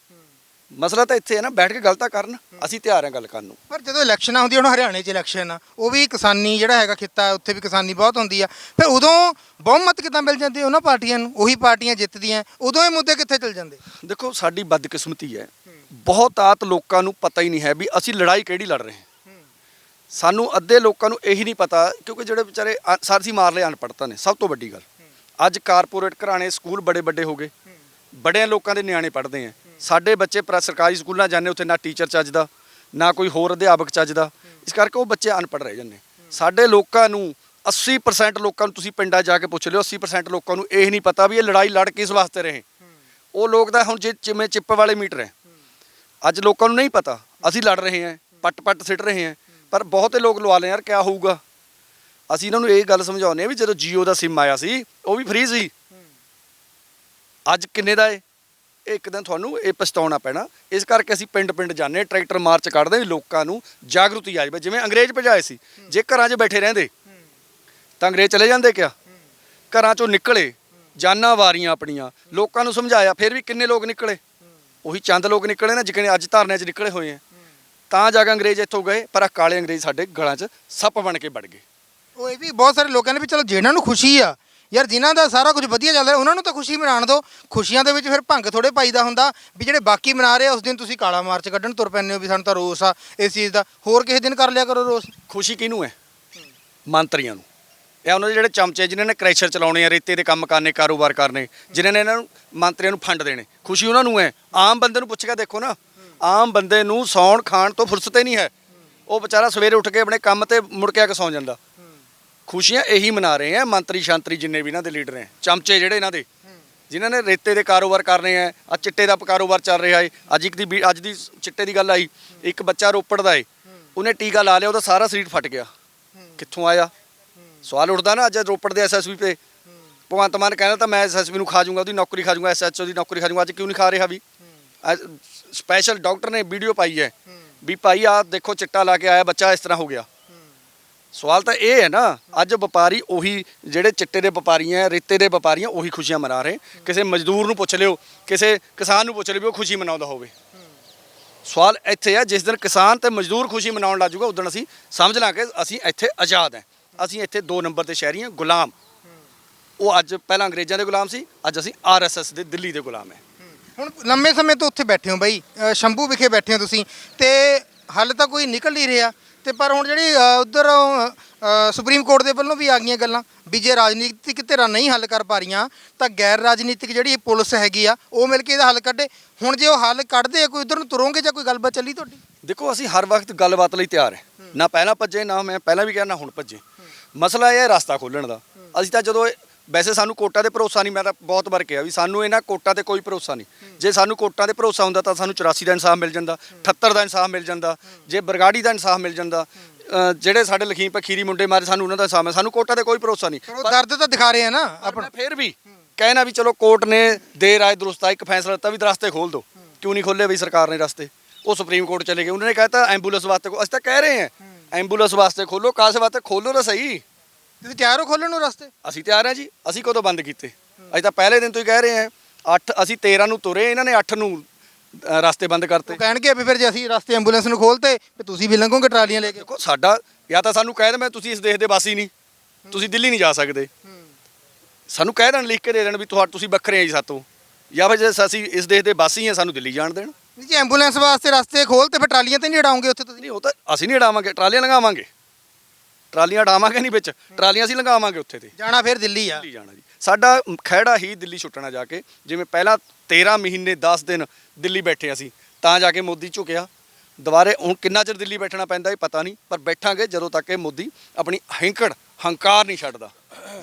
ਮਸਲਾ ਤਾਂ ਇੱਥੇ ਹੈ ਨਾ ਬੈਠ ਕੇ ਗੱਲ ਤਾਂ ਕਰਨ ਅਸੀਂ ਤਿਆਰ ਹਾਂ ਗੱਲ ਕਰਨ ਨੂੰ। ਪਰ ਜਦੋਂ ਇਲੈਕਸ਼ਨਾਂ ਹੁੰਦੀਆਂ ਹੁਣ ਹਰਿਆਣੇ 'ਚ ਇਲੈਕਸ਼ਨ ਆ ਉਹ ਵੀ ਕਿਸਾਨੀ ਜਿਹੜਾ ਹੈਗਾ ਖਿੱਤਾ ਹੈ, ਉੱਥੇ ਵੀ ਕਿਸਾਨੀ ਬਹੁਤ ਹੁੰਦੀ ਆ। ਫਿਰ ਉਦੋਂ ਬਹੁਮਤ ਕਿੱਦਾਂ ਮਿਲ ਜਾਂਦੀ ਉਹਨਾਂ ਪਾਰਟੀਆਂ ਨੂੰ? ਉਹੀ ਪਾਰਟੀਆਂ ਜਿੱਤਦੀਆਂ ਉਦੋਂ ਇਹ ਮੁੱਦੇ ਕਿੱਥੇ ਚਲ ਜਾਂਦੇ? ਦੇਖੋ ਸਾਡੀ ਬਦਕਿਸਮਤੀ ਹੈ। ਬਹੁਤਾਤ ਲੋਕਾਂ ਨੂੰ ਪਤਾ ਹੀ ਨਹੀਂ ਹੈ ਵੀ ਅਸੀਂ ਲੜਾਈ ਕਿਹੜੀ ਲੜ ਰਹੇ ਹਾਂ। ਸਾਨੂੰ ਅੱਧੇ ਲੋਕਾਂ ਨੂੰ ਇਹੀ ਨਹੀਂ ਪਤਾ ਕਿਉਂਕਿ ਜਿਹੜੇ ਵਿਚਾਰੇ ਸਾਰਸੀ ਮਾਰ ਲਏ ਅਨਪੜ੍ਹਤਾ ਨੇ ਸਭ ਤੋਂ ਵੱਡੀ ਗੱਲ। ਅੱਜ ਕਾਰਪੋਰੇਟ ਘਰਾਣੇ ਸਕੂਲ ਬੜੇ ਵੱਡੇ ਹੋ ਗਏ। ਬੜਿਆਂ ਲੋਕਾਂ ਦੇ ਨਿਆਣੇ ਪੜ੍ਹਦੇ ਆ। ਸਾਡੇ ਬੱਚੇ ਪ੍ਰਾ ਸਰਕਾਰੀ ਸਕੂਲਾਂ ਜਾਂਦੇ, ਉੱਥੇ ਨਾ ਟੀਚਰ ਚੱਜ ਦਾ ਨਾ ਕੋਈ ਹੋਰ ਅਧਿਆਪਕ ਚੱਜ ਦਾ ਇਸ ਕਰਕੇ ਉਹ ਬੱਚੇ ਅਨਪੜ੍ਹ ਰਹਿ ਜਾਂਦੇ। ਸਾਡੇ ਲੋਕਾਂ ਨੂੰ 80% ਲੋਕਾਂ ਨੂੰ ਤੁਸੀਂ ਪਿੰਡਾਂ ਜਾ ਕੇ ਪੁੱਛ ਲਿਓ 80% ਲੋਕਾਂ ਨੂੰ ਇਹ ਨਹੀਂ ਪਤਾ ਵੀ ਇਹ ਲੜਾਈ ਲੜ ਕਿਸ ਵਾਸਤੇ ਰਹੇ। ਉਹ ਲੋਕ ਤਾਂ ਹੁਣ ਜੇ ਜਿਵੇਂ ਚਿੱਪ ਵਾਲੇ ਮੀਟਰ ਹੈ। ਅੱਜ ਲੋਕਾਂ ਨੂੰ ਨਹੀਂ ਪਤਾ, ਅਸੀਂ ਲੜ ਰਹੇ ਹਾਂ ਪੱਟ ਪੱਟ ਸਿੱਟ ਰਹੇ ਹਾਂ, ਪਰ ਬਹੁਤੇ ਲੋਕ ਲਵਾ ਲੈ ਯਾਰ, ਕਿਆ ਹੋਊਗਾ? ਅਸੀਂ ਇਹਨਾਂ ਨੂੰ ਇਹ ਗੱਲ ਸਮਝਾਉਂਦੇ ਆ ਵੀ ਜਦੋਂ ਜੀਓ ਦਾ ਸਿਮ ਆਇਆ ਸੀ, ਉਹ ਵੀ ਫ੍ਰੀ ਸੀ। ਅੱਜ ਕਿੰਨੇ ਦਾ ਏ? ਇੱਕ ਦਿਨ ਤੁਹਾਨੂੰ ਇਹ ਪਛਤਾਉਣਾ ਪੈਣਾ। ਇਸ ਕਰਕੇ ਅਸੀਂ ਪਿੰਡ ਪਿੰਡ ਜਾਂਦੇ ਟਰੈਕਟਰ ਮਾਰਚ ਕੱਢਦੇ ਵੀ ਲੋਕਾਂ ਨੂੰ ਜਾਗਰੂਤੀ ਆ ਜਾਵੇ। ਜਿਵੇਂ ਅੰਗਰੇਜ਼ ਭਜਾਏ ਸੀ, ਜੇ ਘਰਾਂ 'ਚ ਬੈਠੇ ਰਹਿੰਦੇ, ਤਾਂ ਅੰਗਰੇਜ਼ ਚਲੇ ਜਾਂਦੇ ਕਿਆ? ਘਰਾਂ 'ਚੋਂ ਨਿਕਲੇ, ਜਾਨਾਂ ਵਾਰੀਆਂ ਆਪਣੀਆਂ, ਲੋਕਾਂ ਨੂੰ ਸਮਝਾਇਆ, ਫਿਰ ਵੀ ਕਿੰਨੇ ਲੋਕ ਨਿਕਲੇ? ਉਹੀ ਚੰਦ ਲੋਕ ਨਿਕਲੇ ਨਾ, ਜਿਕਣੇ ਅੱਜ ਧਰਨੇ 'ਚ ਨਿਕਲੇ ਹੋਏ ਆ। ਤਾਂ ਜਾ ਕੇ ਅੰਗਰੇਜ਼ ਇੱਥੋਂ ਗਏ, ਪਰ ਆਹ ਕਾਲੇ ਅੰਗਰੇਜ਼ ਸਾਡੇ ਗਲਾਂ 'ਚ ਸੱਪ ਬਣ ਕੇ ਵੜ ਗਏ। ਉਹ ਇਹ ਵੀ ਬਹੁਤ ਸਾਰੇ ਲੋਕਾਂ ਨੇ ਵੀ ਚਲੋ ਜਿਹਨਾਂ ਨੂੰ ਖੁਸ਼ੀ ਆ ਯਾਰ ਜਿਨ੍ਹਾਂ ਦਾ ਸਾਰਾ ਕੁਝ ਵਧੀਆ ਚੱਲ ਰਿਹਾ, ਉਹਨਾਂ ਨੂੰ ਤਾਂ ਖੁਸ਼ੀ ਮਨਾਉਣ ਦਿਓ। ਖੁਸ਼ੀਆਂ ਦੇ ਵਿੱਚ ਫਿਰ ਭੰਗ ਥੋੜੇ ਪਾਈਦਾ ਹੁੰਦਾ ਵੀ ਜਿਹੜੇ ਬਾਕੀ ਮਨਾ ਰਹੇ ਆ, ਉਸ ਦਿਨ ਤੁਸੀਂ ਕਾਲਾ ਮਾਰਚ ਕੱਢਣ ਤੁਰ ਪੈਂਦੇ ਹੋ ਵੀ ਸਾਨੂੰ ਤਾਂ ਰੋਸ ਆ ਇਸ ਚੀਜ਼ ਦਾ। ਹੋਰ ਕਿਸੇ ਦਿਨ ਕਰ ਲਿਆ ਕਰੋ ਰੋਸ। ਖੁਸ਼ੀ ਕਿਹਨੂੰ ਹੈ? ਮੰਤਰੀਆਂ ਨੂੰ। ਇਹ ਉਹਨਾਂ ਦੇ ਜਿਹੜੇ ਚਮਚੇ ਜਿਨ੍ਹਾਂ ਨੇ ਕ੍ਰੈਸ਼ਰ ਚਲਾਉਣੇ ਆ, ਰੇਤੇ ਦੇ ਕੰਮ ਕਰਨੇ, ਕਾਰੋਬਾਰ ਕਰਨੇ, ਜਿਨ੍ਹਾਂ ਨੇ ਇਹਨਾਂ ਨੂੰ ਮੰਤਰੀਆਂ ਨੂੰ ਫੰਡ ਦੇਣੇ। ਖੁਸ਼ੀ ਉਹਨਾਂ ਨੂੰ ਹੈ। ਆਮ ਬੰਦੇ ਨੂੰ ਪੁੱਛ ਕੇ ਦੇਖੋ ਨਾ। ਆਮ ਬੰਦੇ ਨੂੰ ਸੌਣ, ਖਾਣ ਤੋਂ ਫੁਰਸਤ ਹੀ ਨਹੀਂ ਹੈ। ਉਹ ਵਿਚਾਰਾ ਸਵੇਰੇ ਉੱਠ ਕੇ ਆਪਣੇ ਕੰਮ ਤੇ ਮੁੜ ਕੇ ਆ ਕੇ ਸੌਂ ਜਾਂਦਾ। ਖੁਸ਼ੀਆਂ ਇਹੀ ਮਨਾ ਰਹੇ ਆ, ਮੰਤਰੀ ਸ਼ਾਂਤਰੀ ਜਿੰਨੇ ਵੀ ਇਹਨਾਂ ਦੇ ਲੀਡਰ ਹੈ ਚਮਚੇ ਜਿਹੜੇ ਇਹਨਾਂ ਦੇ, ਜਿਨ੍ਹਾਂ ਨੇ ਰੇਤੇ ਦੇ ਕਾਰੋਬਾਰ ਕਰ ਰਹੇ ਆ ਆ ਚਿੱਟੇ ਦਾ ਕਾਰੋਬਾਰ ਚੱਲ ਰਿਹਾ ਏ, ਅੱਜ ਇੱਕ ਦੀ ਅੱਜ ਦੀ ਚਿੱਟੇ ਦੀ ਗੱਲ ਆਈ, ਇੱਕ ਬੱਚਾ ਰੋਪੜ ਦਾ ਏ, ਉਹਨੇ ਟੀਕਾ ਲਾ ਲਿਆ, ਉਹਦਾ ਸਾਰਾ ਸਰੀਰ ਫਟ ਗਿਆ। ਕਿੱਥੋਂ ਆਇਆ? ਸਵਾਲ ਉੱਠਦਾ ਨਾ, ਅੱਜ ਰੋਪੜ ਦੇ ਐਸਐਸਪੀ ਤੇ। ਭਗਵੰਤ ਮਾਨ ਕਹਿੰਦਾ ਤਾਂ ਮੈਂ ਐਸਐਸਪੀ ਨੂੰ ਖਾ ਜਾਊਂਗਾ, ਉਹਦੀ ਨੌਕਰੀ ਖਾ ਜਾਊਂਗਾ ਐਸਐਚਓ ਦੀ ਨੌਕਰੀ ਖਾ ਜਾਊਂਗਾ, ਅੱਜ ਕਿਉਂ ਨਹੀਂ ਖਾ ਰਿਹਾ ਵੀ? ਸਪੈਸ਼ਲ ਡਾਕਟਰ ਨੇ ਵੀਡੀਓ ਪਾਈ ਹੈ, ਵੀ ਭਾਈ ਆ ਦੇਖੋ ਚਿੱਟਾ ਲਾ ਕੇ ਆਇਆ, ਬੱਚਾ ਇਸ ਤਰ੍ਹਾਂ ਹੋ ਗਿਆ। ਸਵਾਲ ਤਾਂ ਇਹ ਹੈ ਨਾ, ਅੱਜ ਵਪਾਰੀ ਉਹੀ ਜਿਹੜੇ ਚਿੱਟੇ ਦੇ ਵਪਾਰੀ ਹੈ, ਰੇਤੇ ਦੇ ਵਪਾਰੀ ਆ ਉਹੀ ਖੁਸ਼ੀਆਂ ਮਨਾ ਰਹੇ ਕਿਸੇ ਮਜ਼ਦੂਰ ਨੂੰ ਪੁੱਛ ਲਿਓ, ਕਿਸੇ ਕਿਸਾਨ ਨੂੰ ਪੁੱਛ ਲਿਓ ਵੀ ਉਹ ਖੁਸ਼ੀ ਮਨਾਉਂਦਾ ਹੋਵੇ। ਸਵਾਲ ਇੱਥੇ ਆ ਜਿਸ ਦਿਨ ਕਿਸਾਨ ਤੇ ਮਜ਼ਦੂਰ ਖੁਸ਼ੀ ਮਨਾਉਣ ਲੱਗ ਜੂਗਾ ਉਦੋਂ ਅਸੀਂ ਸਮਝ ਲਾਂਗੇ ਅਸੀਂ ਇੱਥੇ ਆਜ਼ਾਦ ਹਾਂ। ਅਸੀਂ ਇੱਥੇ ਦੋ ਨੰਬਰ ਤੇ ਸ਼ਹਿਰੀ ਹਾਂ, ਗੁਲਾਮ। ਉਹ ਅੱਜ ਪਹਿਲਾਂ ਅੰਗਰੇਜ਼ਾਂ ਦੇ ਗੁਲਾਮ ਸੀ, ਅੱਜ ਅਸੀਂ ਆਰਐਸਐਸ ਦੇ ਦਿੱਲੀ ਦੇ ਗੁਲਾਮ ਹੈ। ਹੁਣ ਲੰਮੇ ਸਮੇਂ ਤੋਂ ਉੱਥੇ ਬੈਠੇ ਹੋ ਬਾਈ ਸ਼ੰਭੂ ਵਿਖੇ ਬੈਠੇ ਹੋ ਤੁਸੀਂ, ਤੇ ਹੱਲ ਤਾਂ ਕੋਈ ਨਿਕਲ ਨਹੀਂ ਰਿਹਾ। ਤੇ ਪਰ ਹੁਣ ਜਿਹੜੀ ਉਧਰ ਸੁਪਰੀਮ ਕੋਰਟ ਦੇ ਵੱਲੋਂ ਵੀ ਆ ਗਈਆਂ ਗੱਲਾਂ ਵੀ ਜੇ ਰਾਜਨੀਤਿਕ ਧਿਰਾਂ ਨਹੀਂ ਹੱਲ ਕਰ ਪਾ ਰਹੀਆਂ ਤਾਂ ਗੈਰ ਰਾਜਨੀਤਿਕ ਜਿਹੜੀ ਪੁਲਿਸ ਹੈਗੀ ਆ ਉਹ ਮਿਲ ਕੇ ਇਹਦਾ ਹੱਲ ਕੱਢੇ। ਹੁਣ ਜੇ ਉਹ ਹੱਲ ਕੱਢਦੇ ਕੋਈ ਉਧਰ ਨੂੰ ਤੁਰੋਗੇ ਜਾਂ ਕੋਈ ਗੱਲਬਾਤ ਚੱਲੀ ਤੁਹਾਡੀ? ਦੇਖੋ ਅਸੀਂ ਹਰ ਵਕਤ ਗੱਲਬਾਤ ਲਈ ਤਿਆਰ ਹੈ। ਨਾ ਪਹਿਲਾਂ ਭੱਜੇ ਨਾ ਮੈਂ ਪਹਿਲਾਂ ਵੀ ਕਿਹਾ ਨਾ ਹੁਣ ਭੱਜੇ। ਮਸਲਾ ਇਹ ਹੈ ਰਸਤਾ ਖੋਲਣ ਦਾ। ਅਸੀਂ ਤਾਂ ਜਦੋਂ ਵੈਸੇ ਸਾਨੂੰ ਕੋਟਾਂ ਤੇ ਭਰੋਸਾ ਨਹੀਂ ਮੈਂ ਤਾਂ ਬਹੁਤ ਵਾਰ ਕਿਹਾ ਵੀ ਸਾਨੂੰ ਇਹਨਾਂ ਕੋਟਾਂ ਤੇ ਕੋਈ ਭਰੋਸਾ ਨਹੀਂ। ਜੇ ਸਾਨੂੰ ਕੋਟਾਂ ਤੇ ਭਰੋਸਾ ਹੁੰਦਾ ਤਾਂ ਸਾਨੂੰ 84 ਦਾ ਇਨਸਾਫ ਮਿਲ ਜਾਂਦਾ 78 ਦਾ ਇਨਸਾਫ ਮਿਲ ਜਾਂਦਾ ਜੇ ਬਰਗਾੜੀ ਦਾ ਇਨਸਾਫ ਮਿਲ ਜਾਂਦਾ ਜਿਹੜੇ ਸਾਡੇ ਲਖੀਮ ਪਖੀਰੀ ਮੁੰਡੇ ਮਾਰੇ ਸਾਨੂੰ ਉਹਨਾਂ ਦਾ ਇਨਸਾਫ ਹੈ ਸਾਨੂੰ ਕੋਟਾਂ ਤੇ ਕੋਈ ਭਰੋਸਾ ਨਹੀਂ। ਦਰਦ ਤਾਂ ਦਿਖਾ ਰਹੇ ਆ ਨਾ ਆਪਣਾ। ਫੇਰ ਵੀ ਕਹਿਣਾ ਵੀ ਚਲੋ ਕੋਰਟ ਨੇ ਦੇਰ ਆਏ ਦਰੁਸਤ ਆ ਇੱਕ ਫੈਸਲਾ ਦਿੱਤਾ ਵੀ ਰਸਤੇ ਖੋਲ ਦਿਓ ਕਿਉਂ ਨਹੀਂ ਖੋਲੇ ਵੀ ਸਰਕਾਰ ਨੇ ਰਸਤੇ? ਉਹ ਸੁਪਰੀਮ ਕੋਰਟ ਚਲੇ ਗਏ ਉਹਨਾਂ ਨੇ ਕਹਿਤਾ ਐਂਬੂਲੈਂਸ ਵਾਸਤੇ ਅਸੀਂ ਤਾਂ ਕਹਿ ਰਹੇ ਹਾਂ ਐਂਬੂਲੈਂਸ ਵਾਸਤੇ ਖੋਲੋ ਕਾਸੇ ਵਾਸਤੇ ਖੋਲੋ ਤਾਂ ਸਹੀ। ਤੁਸੀਂ ਤਿਆਰ ਹੋ ਖੋਲਣ ਨੂੰ ਰਸਤੇ? ਅਸੀਂ ਤਿਆਰ ਹਾਂ ਜੀ ਅਸੀਂ ਕਦੋਂ ਬੰਦ ਕੀਤੇ? ਅਸੀਂ ਤਾਂ ਪਹਿਲੇ ਦਿਨ ਤੋਂ ਹੀ ਕਹਿ ਰਹੇ ਹਾਂ 8 ਅਸੀਂ 13 ਨੂੰ ਤੁਰੇ ਇਹਨਾਂ ਨੇ 8 ਨੂੰ ਅ, ਰਸਤੇ ਬੰਦ ਕਰਤੇ। ਉਹ ਕਹਿਣਗੇ ਵੀ ਫਿਰ ਜੇ ਅਸੀਂ ਰਸਤੇ ਐਂਬੂਲੈਂਸ ਨੂੰ ਖੋਲਤੇ ਤੇ ਤੁਸੀਂ ਵੀ ਲੰਘੋਗੇ ਟਰਾਲੀਆਂ ਲੈ ਕੇ। ਦੇਖੋ ਸਾਡਾ ਜਾਂ ਤਾਂ ਸਾਨੂੰ ਕਹਿ ਦੇਣ ਤੁਸੀਂ ਇਸ ਦੇਸ਼ ਦੇ ਵਾਸੀ ਨਹੀਂ ਤੁਸੀਂ ਦਿੱਲੀ ਨਹੀਂ ਜਾ ਸਕਦੇ। ਸਾਨੂੰ ਕਹਿ ਦੇਣ ਲਿਖ ਕੇ ਦੇ ਦੇਣ ਵੀ ਤੁਹਾ ਤੁਸੀਂ ਵੱਖਰੇ ਆ ਜੀ ਸਾਤੋਂ। ਜਾਂ ਫਿਰ ਜੇ ਅਸੀਂ ਇਸ ਦੇਸ਼ ਦੇ ਵਾਸੀ ਹਾਂ ਸਾਨੂੰ ਦਿੱਲੀ ਜਾਣ ਦੇਣ। ਨਹੀਂ ਜੇ ਐਂਬੂਲੈਂਸ ਵਾਸਤੇ ਰਸਤੇ ਖੋਲਤੇ ਫਿਰ ਟਰਾਲੀਆਂ ਤੇ ਨਹੀਂ ਉਡਾਉਂਗੇ ਉੱਥੇ ਤੁਸੀਂ? ਨਹੀਂ ਉਹ ਤਾਂ ਅਸੀਂ ਨਹੀਂ ਉਡਾਵਾਂਗੇ ਟਰਾਲੀਆਂ ਲੰਘਾਵਾਂਗੇ। ਟਰਾਲੀਆਂ ਉਡਾਵਾਂਗੇ ਨਹੀਂ ਵਿੱਚ ਟਰਾਲੀਆਂ ਅਸੀਂ ਲੰਘਾਵਾਂਗੇ ਉੱਥੇ ਤੇ। ਜਾਣਾ ਫਿਰ ਦਿੱਲੀ ਆ। ਦਿੱਲੀ ਜਾਣਾ ਜੀ। ਸਾਡਾ ਖਹਿੜਾ ਹੀ ਦਿੱਲੀ ਛੁੱਟਣਾ ਜਾ ਕੇ ਜਿਵੇਂ ਪਹਿਲਾਂ 13 ਮਹੀਨੇ 10 ਦਿਨ ਦਿੱਲੀ ਬੈਠੇ ਅਸੀਂ ਤਾਂ ਜਾ ਕੇ ਮੋਦੀ ਝੁਕਿਆ। ਦੁਬਾਰੇ ਹੁਣ ਕਿੰਨਾ ਚਿਰ ਦਿੱਲੀ ਬੈਠਣਾ ਪੈਂਦਾ ਇਹ ਪਤਾ ਨਹੀਂ ਪਰ ਬੈਠਾਂਗੇ ਜਦੋਂ ਤੱਕ ਇਹ ਮੋਦੀ ਆਪਣੀ ਹੈਂਕੜ ਹੰਕਾਰ ਨਹੀਂ ਛੱਡਦਾ।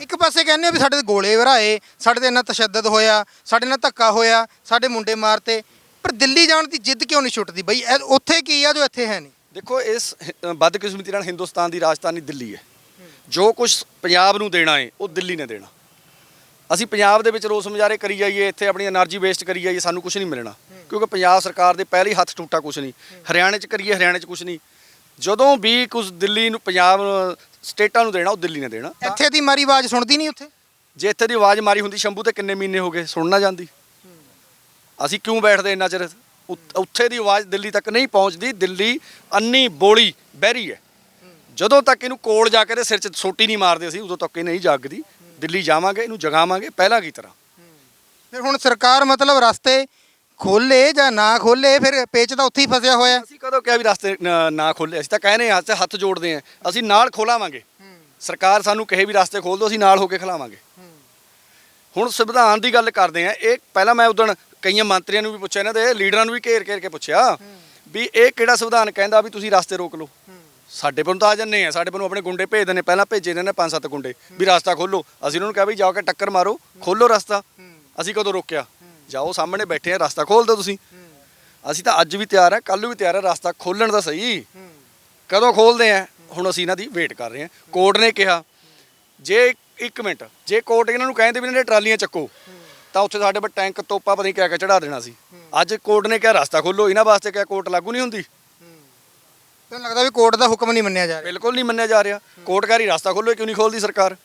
ਇੱਕ ਪਾਸੇ ਕਹਿੰਦੇ ਆ ਵੀ ਸਾਡੇ ਤੇ ਗੋਲੇ ਵਰਾਏ ਸਾਡੇ ਤੇ ਇੰਨਾ ਤਸ਼ੱਦਦ ਹੋਇਆ ਸਾਡੇ ਨਾਲ ਧੱਕਾ ਹੋਇਆ ਸਾਡੇ ਮੁੰਡੇ ਮਾਰਤੇ ਪਰ ਦਿੱਲੀ ਜਾਣ ਦੀ ਜਿੱਦ ਕਿਉਂ ਨਹੀਂ ਛੁੱਟਦੀ ਬਈ? ਇਹ ਉੱਥੇ ਕੀ ਆ ਜੋ ਇੱਥੇ ਹੈ ਨਹੀਂ? ਦੇਖੋ ਇਸ ਬਦਕਿਸਮਤੀ ਨਾਲ ਹਿੰਦੁਸਤਾਨ ਦੀ ਰਾਜਧਾਨੀ ਦਿੱਲੀ ਹੈ। ਜੋ ਕੁਝ ਪੰਜਾਬ ਨੂੰ ਦੇਣਾ ਹੈ ਉਹ ਦਿੱਲੀ ਨੇ ਦੇਣਾ। ਅਸੀਂ ਪੰਜਾਬ ਦੇ ਵਿੱਚ ਰੋਸ ਮੁਜ਼ਾਰੇ ਕਰੀ ਜਾਈਏ ਇੱਥੇ ਆਪਣੀ એનર્ਜੀ ਵੇਸਟ ਕਰੀ ਜਾਈਏ ਸਾਨੂੰ ਕੁਝ ਨਹੀਂ ਮਿਲਣਾ। ਕਿਉਂਕਿ ਪੰਜਾਬ ਸਰਕਾਰ ਦੇ ਪਹਿਲੇ ਹੱਥ ਟੁੱਟਾ ਕੁਝ ਨਹੀਂ। ਹਰਿਆਣੇ 'ਚ ਕਰੀਏ ਹਰਿਆਣੇ 'ਚ ਕੁਝ ਨਹੀਂ। ਜਦੋਂ ਵੀ ਕੁਝ ਦਿੱਲੀ ਨੂੰ ਪੰਜਾਬ ਸਟੇਟਾਂ ਨੂੰ ਦੇਣਾ ਉਹ ਦਿੱਲੀ ਨੇ ਦੇਣਾ। ਇੱਥੇ ਦੀ ਮਾਰੀ ਆਵਾਜ਼ ਸੁਣਦੀ ਨਹੀਂ ਉੱਥੇ? ਜੇ ਇੱਥੇ ਦੀ ਆਵਾਜ਼ ਮਾਰੀ ਹੁੰਦੀ ਸ਼ੰਭੂ ਤੇ ਕਿੰਨੇ ਮਹੀਨੇ ਹੋ ਗਏ ਸੁਣਨਾ ਜਾਂਦੀ। ਅਸੀਂ ਕਿਉਂ ਬੈਠਦੇ ਇੰਨਾ ਚਿਰ? ਉੱਥੇ ਦੀ ਆਵਾਜ਼ ਦਿੱਲੀ ਤੱਕ ਨਹੀਂ ਪਹੁੰਚਦੀ। ਦਿੱਲੀ ਅੰਨੀ ਬੋਲੀ ਬਹਿਰੀ ਹੈ। ਜਦੋਂ ਤੱਕ ਇਹਨੂੰ ਕੋਲ ਜਾ ਕੇ ਤੇ ਸਿਰ 'ਚ ਸੋਟੀ ਨਹੀਂ ਮਾਰਦੇ ਅਸੀਂ ਉਦੋਂ ਤੱਕ ਇਹ ਨਹੀਂ ਜਾਗਦੀ। ਦਿੱਲੀ ਜਾਵਾਂਗੇ ਇਹਨੂੰ ਜਗਾਵਾਂਗੇ ਪਹਿਲਾਂ ਕੀ ਤਰ੍ਹਾਂ? ਫਿਰ ਹੁਣ ਸਰਕਾਰ ਮਤਲਬ ਰਸਤੇ ਖੋਲੇ ਜਾਂ ਨਾ ਖੋਲੇ ਫਿਰ ਪੇਚ ਤਾਂ ਉੱਥੇ ਹੀ ਫਸਿਆ ਹੋਇਆ। ਅਸੀਂ ਕਦੋਂ ਕਿਹਾ ਵੀ ਰਸਤੇ ਨ- ਖੋਲੇ? ਅਸੀਂ ਤਾਂ ਕਹਿੰਦੇ ਹਾਂ ਹੱਥ ਜੋੜਦੇ ਹਾਂ। ਅਸੀਂ ਨਾਲ ਖੋਲਾਵਾਂਗੇ। ਸਰਕਾਰ ਸਾਨੂੰ ਕਹੇ ਵੀ ਰਸਤੇ ਖੋਲ ਦਿਓ ਅਸੀਂ ਨਾਲ ਹੋ ਕੇ ਖਿਲਾਵਾਂਗੇ। ਹੁਣ ਸੰਵਿਧਾਨ ਦੀ ਗੱਲ ਕਰਦੇ ਆ ਇਹ ਪਹਿਲਾਂ ਮੈਂ ਉਦੋਂ ਕਈਆਂ ਮੰਤਰੀਆਂ ਨੂੰ ਵੀ ਪੁੱਛਿਆ, ਇਹਨਾਂ ਦੇ ਲੀਡਰਾਂ ਨੂੰ ਵੀ ਘੇਰ ਘੇਰ ਕੇ ਪੁੱਛਿਆ ਵੀ ਇਹ ਕਿਹੜਾ ਸੰਵਿਧਾਨ ਕਹਿੰਦਾ ਵੀ ਤੁਸੀਂ ਰਸਤੇ ਰੋਕ ਲਓ। ਸਾਡੇ ਕੋਲ ਤਾਂ ਆ ਜੰਨੇ ਆ, ਸਾਡੇ ਕੋਲ ਆਪਣੇ ਗੁੰਡੇ ਭੇਜਦੇ ਨੇ, ਪਹਿਲਾਂ ਭੇਜੇ ਨੇ ਪੰਜ ਸੱਤ ਗੁੰਡੇ ਵੀ ਰਸਤਾ ਖੋਲੋ ਅਸੀਂ ਉਹਨਾਂ ਨੂੰ ਕਿਹਾ ਵੀ ਜਾਓ ਕੇ ਟੱਕਰ ਮਾਰੋ ਖੋਲੋ ਰਸਤਾ। ਅਸੀਂ ਕਦੋਂ ਰੋਕਿਆ? ਜਾਓ ਸਾਹਮਣੇ ਬੈਠੇ ਆ, ਰਸਤਾ ਖੋਲ ਦਿਓ ਤੁਸੀਂ। ਅਸੀਂ ਤਾਂ ਅੱਜ ਵੀ ਤਿਆਰ ਆ ਕੱਲ ਵੀ ਤਿਆਰ ਆ, ਰਸਤਾ ਖੋਲਣ ਦਾ ਸਹੀ। ਕਦੋਂ ਖੋਲਦੇ ਆ? ਹੁਣ ਅਸੀਂ ਇਹਨਾਂ ਦੀ ਵੇਟ ਕਰ ਰਹੇ ਹਾਂ ਕੋਰਟ ਨੇ ਕਿਹਾ, ਜੇ ਇੱਕ ਮਿੰਟ, ਜੇ ਕੋਰਟ ਇਹਨਾਂ ਨੂੰ ਕਹਿੰਦੇ ਵੀ ਇਹਨਾਂ ਨੇ ਟਰਾਲੀਆਂ ਚੱਕੋ ਤਾਂ ਉੱਥੇ ਸਾਡੇ ਪਰ ਟੈਂਕ ਤੋਪਾ ਪਤਾ ਨਹੀਂ ਕਿਆ ਕਿਆ ਚੜਾ ਦੇਣਾ ਸੀ। ਅੱਜ ਕੋਰਟ ਨੇ ਕਿਹਾ ਰਸਤਾ ਖੋਲੋ ਇਹਨਾਂ ਵਾਸਤੇ ਕਿਆ ਕੋਰਟ ਲਾਗੂ ਨਹੀਂ ਹੁੰਦੀ। ਤੁਹਾਨੂੰ ਲੱਗਦਾ ਵੀ ਕੋਰਟ ਦਾ ਹੁਕਮ ਨਹੀਂ ਮੰਨਿਆ ਜਾ ਰਿਹਾ। ਬਿਲਕੁਲ ਨਹੀਂ ਮੰਨਿਆ ਜਾ ਰਿਹਾ। ਕੋਰਟ ਕਹਿ ਰਹੀ ਰਸਤਾ ਖੋਲੋ ਕਿਉਂ ਨਹੀਂ ਖੋਲਦੀ ਸਰਕਾਰ?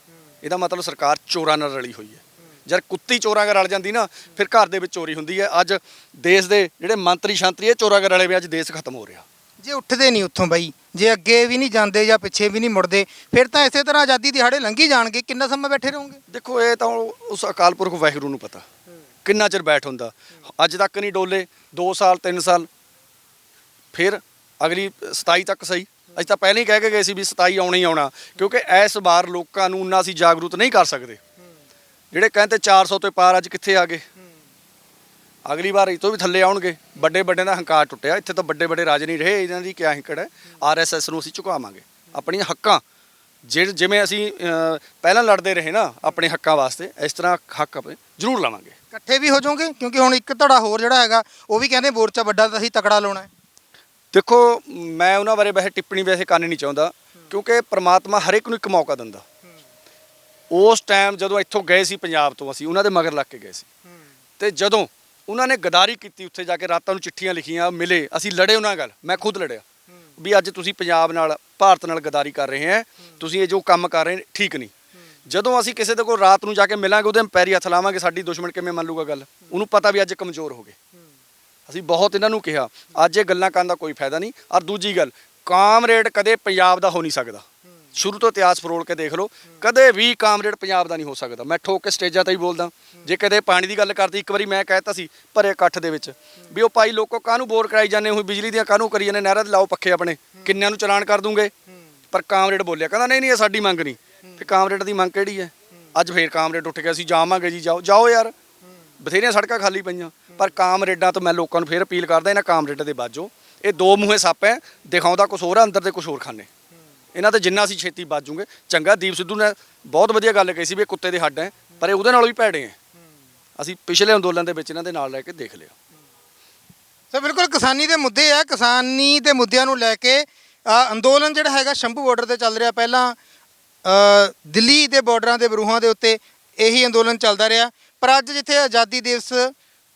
ਇਹਦਾ ਮਤਲਬ ਸਰਕਾਰ ਚੋਰਾਂ ਨਾਲ ਰਲੀ ਹੋਈ ਹੈ। ਜਦ ਕੁੱਤੀ ਚੋਰਾਂ ਨਾਲ ਰਲ ਜਾਂਦੀ ਨਾ ਫਿਰ ਘਰ ਦੇ ਵਿੱਚ ਚੋਰੀ ਹੁੰਦੀ ਹੈ। ਅੱਜ ਦੇਸ਼ ਦੇ ਜਿਹੜੇ ਮੰਤਰੀ ਸ਼ੰਤਰੀ ਇਹ ਚੋਰਾਂ ਨਾਲ ਰਲੇ ਵੀ ਅੱਜ ਦੇਸ਼ ਖਤਮ ਹੋ ਰਿਹਾ। ਜੇ ਉੱਠਦੇ ਨਹੀਂ ਉੱਥੋਂ ਬਾਈ, ਜੇ ਅੱਗੇ ਵੀ ਨਹੀਂ ਜਾਂਦੇ ਜਾਂ ਪਿੱਛੇ ਵੀ ਨਹੀਂ ਮੁੜਦੇ, ਫਿਰ ਤਾਂ ਇਸੇ ਤਰ੍ਹਾਂ ਆਜ਼ਾਦੀ ਦਿਹਾੜੇ ਲੰਘੀ ਜਾਣਗੇ। ਕਿੰਨਾ ਸਮਾਂ ਬੈਠੇ ਰਹੋਗੇ? ਦੇਖੋ, ਇਹ ਤਾਂ ਉਸ ਅਕਾਲ ਪੁਰਖ ਵਾਹਿਗੁਰੂ ਨੂੰ ਪਤਾ। ਕਿੰਨਾ ਚਿਰ ਬੈਠ ਹੁੰਦਾ। ਅੱਜ ਤੱਕ ਨਹੀਂ ਡੋਲੇ 2 ਸਾਲ 3 ਸਾਲ। ਫਿਰ ਅਗਲੀ 27 ਤੱਕ ਸਹੀ। ਅਸੀਂ ਤਾਂ ਪਹਿਲਾਂ ਹੀ ਕਹਿ ਕੇ ਗਏ ਸੀ ਵੀ 27 ਆਉਣਾ ਹੀ ਆਉਣਾ, ਕਿਉਂਕਿ ਇਸ ਵਾਰ ਲੋਕਾਂ ਨੂੰ ਉਨਾ ਅਸੀਂ ਜਾਗਰੂਕ ਨਹੀਂ ਕਰ ਸਕਦੇ। ਜਿਹੜੇ ਕਹਿੰਦੇ 400 ਤੋਂ ਪਾਰ ਅੱਜ ਕਿੱਥੇ ਆ ਗਏ? ਅਗਲੀ ਵਾਰ ਇਹ ਤੋਂ ਵੀ ਥੱਲੇ ਆਉਣਗੇ। ਵੱਡੇ ਵੱਡੇ ਦਾ ਹੰਕਾਰ ਟੁੱਟਿਆ। ਇੱਥੇ ਤਾਂ ਵੱਡੇ ਵੱਡੇ ਰਾਜ ਨਹੀਂ ਰਹੇ ਇਹਨਾਂ ਦੀ ਕਿਆ ਹਿੰਕੜ ਹੈ? ਆਰਐਸਐਸ ਨੂੰ ਅਸੀਂ ਝੁਕਾਵਾਂਗੇ। ਆਪਣੀਆਂ ਹੱਕਾਂ। ਜਿਹੜੇ ਜਿਵੇਂ ਅਸੀਂ ਅਹ, ਪਹਿਲਾਂ ਲੜਦੇ ਰਹੇ ਨਾ ਆਪਣੇ ਹੱਕਾਂ ਵਾਸਤੇ ਇਸ ਤਰ੍ਹਾਂ ਹੱਕ ਆਪਣੇ ਜ਼ਰੂਰ ਲਵਾਂਗੇ। ਇਕੱਠੇ ਵੀ ਹੋ ਜਾਓਗੇ? ਕਿਉਂਕਿ ਹੁਣ ਇੱਕ ਧੜਾ ਹੋਰ ਜਿਹੜਾ ਹੈਗਾ ਉਹ ਵੀ ਕਹਿੰਦੇ ਮੋਰਚਾ ਵੱਡਾ ਤਾਂ ਅਸੀਂ ਤਕੜਾ ਲਾਉਣਾ ਹੈ। ਦੇਖੋ ਮੈਂ ਉਹਨਾਂ ਬਾਰੇ ਵੈਸੇ ਟਿੱਪਣੀ ਵੈਸੇ ਕਰਨੀ ਨਹੀਂ ਚਾਹੁੰਦਾ ਕਿਉਂਕਿ ਪ੍ਰਮਾਤਮਾ ਹਰ ਇੱਕ ਨੂੰ ਇੱਕ ਮੌਕਾ ਦਿੰਦਾ। ਉਸ ਟਾਈਮ ਜਦੋਂ ਇੱਥੋਂ ਗਏ ਸੀ ਪੰਜਾਬ ਤੋਂ ਅਸੀਂ ਉਹਨਾਂ ਦੇ ਮਗਰ ਲੱਗ ਕੇ ਗਏ ਸੀ। ਤੇ ਜਦੋਂ ਉਹਨਾਂ ਨੇ ਗਦਾਰੀ ਕੀਤੀ ਉੱਥੇ ਜਾ ਕੇ, ਰਾਤਾਂ ਨੂੰ ਚਿੱਠੀਆਂ ਲਿਖੀਆਂ, ਮਿਲੇ, ਅਸੀਂ ਲੜੇ ਉਹਨਾਂ ਨਾਲ, ਮੈਂ ਖੁਦ ਲੜਿਆ। ਵੀ ਅੱਜ ਤੁਸੀਂ ਪੰਜਾਬ ਨਾਲ, ਭਾਰਤ ਨਾਲ ਗਦਾਰੀ ਕਰ ਰਹੇ ਹੈ, ਤੁਸੀਂ ਇਹ ਜੋ ਕੰਮ ਕਰ ਰਹੇ ਠੀਕ ਨਹੀਂ। ਜਦੋਂ ਅਸੀਂ ਕਿਸੇ ਦੇ ਕੋਲ ਰਾਤ ਨੂੰ ਜਾ ਕੇ ਮਿਲਾਂਗੇ, ਉਹਦੇ ਪੈਰੀ ਹੱਥ ਲਾਵਾਂਗੇ, ਸਾਡੀ ਦੁਸ਼ਮਣ ਕਿਵੇਂ ਮੰਨ ਲੂਗਾ ਗੱਲ? ਉਹਨੂੰ ਪਤਾ ਵੀ ਅੱਜ ਕਮਜ਼ੋਰ ਹੋ ਗਏ। ਅਸੀਂ ਬਹੁਤ ਇਹਨਾਂ ਨੂੰ ਕਿਹਾ, ਅੱਜ ਇਹ ਗੱਲਾਂ ਕਰਨ ਦਾ ਕੋਈ ਫਾਇਦਾ ਨਹੀਂ। ਔਰ ਦੂਜੀ ਗੱਲ, ਕਾਮਰੇਡ ਕਦੇ ਪੰਜਾਬ ਦਾ ਹੋ ਨਹੀਂ ਸਕਦਾ। ਸ਼ੁਰੂ ਤੋਂ ਇਤਿਹਾਸ ਫਰੋਲ ਕੇ ਦੇਖ ਲਓ, ਕਦੇ ਵੀ ਕਾਮਰੇਡ ਪੰਜਾਬ ਦਾ ਨਹੀਂ ਹੋ ਸਕਦਾ। ਮੈਂ ਠੋਕ ਕੇ ਸਟੇਜਾਂ ਤੇ ਹੀ ਬੋਲਦਾ। ਜੇ ਕਦੇ ਪਾਣੀ ਦੀ ਗੱਲ ਕਰਦੀ ਇੱਕ ਵਾਰੀ ਮੈਂ ਕਹਿਤਾ ਸੀ ਭਰੇ ਇਕੱਠ ਦੇ ਵਿੱਚ ਵੀ ਉਹ ਭਾਈ ਲੋਕੋ ਕਾਹਨੂੰ ਬੋਰ ਕਰਾਈ ਜਾਂਦੇ ਹੋ, ਬਿਜਲੀ ਦੀਆਂ ਕਾਹਨੂੰ ਕਰੀ ਜਾਂਦੇ ਨਹਿਰਾਂ ਤੇ ਲਾਓ ਪੱਖੇ ਆਪਣੇ, ਕਿੰਨਿਆਂ ਨੂੰ ਚਲਾਨ ਕਰ ਦੂੰਗੇ? ਪਰ ਕਾਮਰੇਡ ਬੋਲਿਆ, ਕਹਿੰਦਾ ਨਹੀਂ ਨਹੀਂ, ਇਹ ਸਾਡੀ ਮੰਗ ਨਹੀਂ। ਫਿਰ ਕਾਮਰੇਡ ਦੀ ਮੰਗ ਕਿਹੜੀ ਹੈ? ਅੱਜ ਫੇਰ ਕਾਮਰੇਡ ਉੱਠ ਗਿਆ ਸੀ, ਜਾਵਾਂਗੇ ਜੀ, ਜਾਓ ਜਾਓ ਯਾਰ। ਬਥੇਰੀਆਂ ਸੜਕਾਂ ਖਾਲੀ ਪਈਆਂ। ਪਰ ਕਾਮਰੇਡਾਂ ਤੋਂ ਮੈਂ ਲੋਕਾਂ ਨੂੰ ਫੇਰ ਅਪੀਲ ਕਰਦਾ, ਇਹਨਾਂ ਕਾਮਰੇਡਾਂ ਦੇ ਬਾਜੋ, ਇਹ ਦੋ ਮੂੰਹੇ ਸੱਪ ਹੈ, ਦਿਖਾਉਂਦਾ ਕੁਝ ਹੋਰ ਹੈ, ਅੰਦਰ ਤੇ ਕੁਝ ਹੋਰ ਖਾਨੇ। ਇਹਨਾਂ ਤੇ ਜਿੰਨਾ ਅਸੀਂ ਛੇਤੀ ਬਾਜੂਗੇ। ਚੰਗਾ, ਦੀਪ ਸਿੱਧੂ ਨੇ ਬਹੁਤ ਵਧੀਆ ਗੱਲ ਕਹੀ ਸੀ ਵੀ ਇਹ ਕੁੱਤੇ ਦੇ ਹੱਡ ਹੈ, ਪਰ ਇਹ ਉਹਦੇ ਨਾਲੋਂ ਵੀ ਭੈੜੇ ਹੈ। ਅਸੀਂ ਪਿਛਲੇ ਅੰਦੋਲਨ ਦੇ ਵਿੱਚ ਇਹਨਾਂ ਦੇ ਨਾਲ ਲੈ ਕੇ ਦੇਖ ਲਿਆ। ਸੋ ਬਿਲਕੁਲ ਕਿਸਾਨੀ ਦੇ ਮੁੱਦੇ ਆ। ਕਿਸਾਨੀ ਦੇ ਮੁੱਦਿਆਂ ਨੂੰ ਲੈ ਕੇ ਅੰਦੋਲਨ ਜਿਹੜਾ ਹੈਗਾ ਸ਼ੰਭੂ ਬਾਰਡਰ ਤੇ ਚੱਲ ਰਿਹਾ। ਪਹਿਲਾਂ ਦਿੱਲੀ ਦੇ ਬਾਰਡਰਾਂ ਦੇ ਬਰੂਹਾਂ ਦੇ ਉੱਤੇ ਇਹੀ ਅੰਦੋਲਨ ਚੱਲਦਾ ਰਿਹਾ। ਪਰ ਅੱਜ ਜਿੱਥੇ ਆਜ਼ਾਦੀ ਦਿਵਸ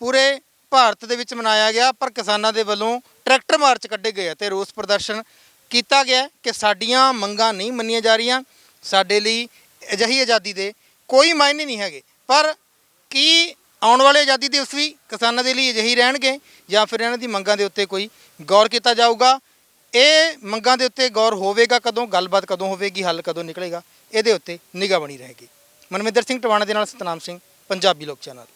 ਪੂਰੇ ਭਾਰਤ ਦੇ ਵਿੱਚ ਮਨਾਇਆ ਗਿਆ, ਪਰ ਕਿਸਾਨਾਂ ਦੇ ਵੱਲੋਂ ਟਰੈਕਟਰ ਮਾਰਚ ਕੱਢੇ ਗਏ ਆ ਤੇ ਰੋਸ ਪ੍ਰਦਰਸ਼ਨ ਕੀਤਾ ਗਿਆ ਕਿ ਸਾਡੀਆਂ ਮੰਗਾਂ ਨਹੀਂ ਮੰਨੀਆਂ ਜਾ ਰਹੀਆਂ। ਸਾਡੇ ਲਈ ਅਜਿਹੀ ਆਜ਼ਾਦੀ ਦੇ ਕੋਈ ਮਾਇਨੇ ਨਹੀਂ ਹੈਗੇ। ਪਰ ਕੀ ਆਉਣ ਵਾਲੇ ਆਜ਼ਾਦੀ ਦਿਵਸ ਵੀ ਕਿਸਾਨਾਂ ਦੇ ਲਈ ਅਜਿਹੀ ਰਹਿਣਗੇ ਜਾਂ ਫਿਰ ਇਹਨਾਂ ਦੀ ਮੰਗਾਂ ਦੇ ਉੱਤੇ ਕੋਈ ਗੌਰ ਕੀਤਾ ਜਾਊਗਾ? ਇਹ ਮੰਗਾਂ ਦੇ ਉੱਤੇ ਗੌਰ ਹੋਵੇਗਾ ਕਦੋਂ? ਗੱਲਬਾਤ ਕਦੋਂ ਹੋਵੇਗੀ? ਹੱਲ ਕਦੋਂ ਨਿਕਲੇਗਾ? ਇਹਦੇ ਉੱਤੇ ਨਿਗਾਹ ਬਣੀ ਰਹੇਗੀ। ਮਨਮਿੰਦਰ ਸਿੰਘ ਟਵਾਣਾ ਦੇ ਨਾਲ ਸਤਨਾਮ ਸਿੰਘ, ਪੰਜਾਬੀ ਲੋਕ ਚੈਨਲ।